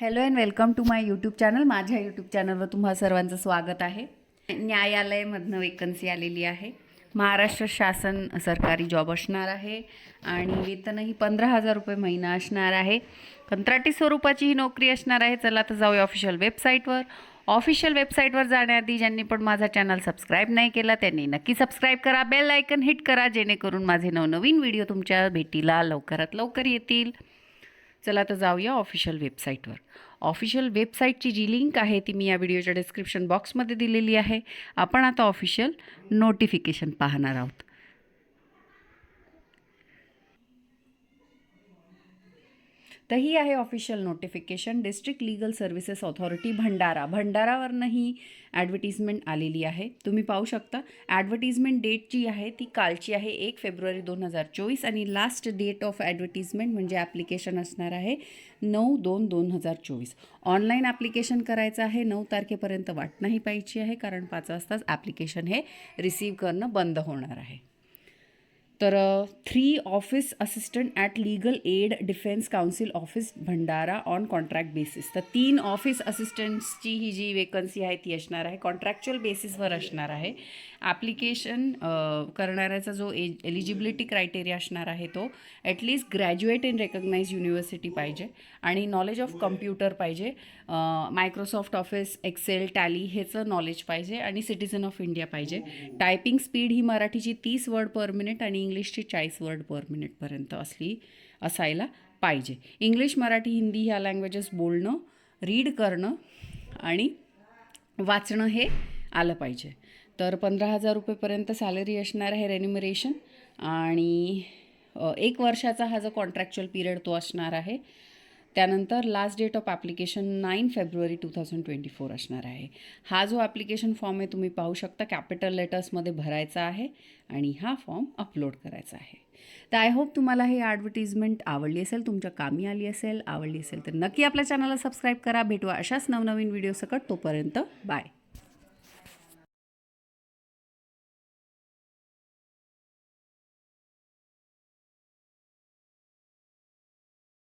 Hello and welcome to my YouTube channel माझ्या YouTube चॅनलवर तुम्हा सर्वांचं स्वागत आहे. न्यायालयामधनं वेकन्सी आलेली आहे. महाराष्ट्र शासन सरकारी जॉब असणार आहे आणि वेतनही पंधरा हजार रुपये महिना असणार आहे. कंत्राटी स्वरूपाची ही नोकरी असणार आहे. चला तर जाऊया ऑफिशियल वेबसाईटवर ऑफिशियल वेबसाईटवर जाण्याआधी ज्यांनी पण माझा चॅनल सबस्क्राईब नाही केला त्यांनी नक्की सबस्क्राईब करा. बेल आयकन हिट करा जेणेकरून माझे नवनवीन व्हिडिओ तुमच्या भेटीला लवकरात लवकर येतील. चला तर जाऊया ऑफिशियल वेबसाईटवर ऑफिशियल वेबसाईटची जी लिंक आहे ती मी या व्हिडिओच्या डिस्क्रिप्शन बॉक्समध्ये दिलेली आहे. आपण आता ऑफिशियल नोटिफिकेशन पाहणार आहोत. तर ही आहे official notification district legal services authority Bhandara. भंडारावरनं ही ॲडव्हर्टिजमेंट आलेली आहे. तुम्ही पाहू शकता ॲडव्हर्टिजमेंट डेट जी आहे ती कालची आहे एक फेब्रुवारी दोन हजार चोवीस आणि लास्ट डेट ऑफ ॲडव्हर्टिजमेंट म्हणजे ॲप्लिकेशन असणार आहे नऊ दोन दोन हजार चोवीस. ऑनलाईन ॲप्लिकेशन करायचं आहे नऊ तारखेपर्यंत वाट नाही पाहिजे आहे कारण पाच वाजताच ॲप्लिकेशन हे रिसीव करणं बंद होणार आहे. तर three office assistant at legal aid defence council office Bhandara on contract basis तर तीन ऑफिस असिस्टंट्सची ही जी वेकन्सी आहे ती असणार आहे. कॉन्ट्रॅक्च्युअल बेसिसवर असणार आहे. ॲप्लिकेशन करणाऱ्याचा जो एज एलिजिबिलिटी क्रायटेरिया असणार आहे तो at least graduate in recognise university पाहिजे आणि नॉलेज ऑफ कम्प्युटर पाहिजे. मायक्रोसॉफ्ट ऑफिस एक्सेल टॅली ह्याचं नॉलेज पाहिजे आणि सिटिझन ऑफ इंडिया पाहिजे. टायपिंग स्पीड ही मराठीची तीस वर्ड पर मिनिट आणि इंग्लिशची चाळीस वर्ड पर मिनिटपर्यंत असली असायला पाहिजे. इंग्लिश मराठी हिंदी ह्या लँग्वेजेस बोलणं रीड करणं आणि वाचणं हे आलं पाहिजे. तर पंधरा हजार रुपयेपर्यंत सॅलरी असणार आहे रेन्युमरेशन आणि एक वर्षाचा हा जो कॉन्ट्रॅक्च्युअल पिरियड तो असणार आहे त्यानंतर last date of application nine February two thousand twenty four असणार आहे. हा जो ॲप्लिकेशन फॉर्म आहे तुम्ही पाहू शकता कॅपिटल लेटर्समध्ये भरायचा आहे आणि हा फॉर्म अपलोड करायचा आहे. तर आय होप तुम्हाला हे ॲडव्हर्टिजमेंट आवडली असेल तुमच्या कामी आली असेल आवडली असेल तर नक्की आपल्या चॅनलला सबस्क्राईब करा. भेटू अशाच नवनवीन व्हिडिओ सकट तोपर्यंत बाय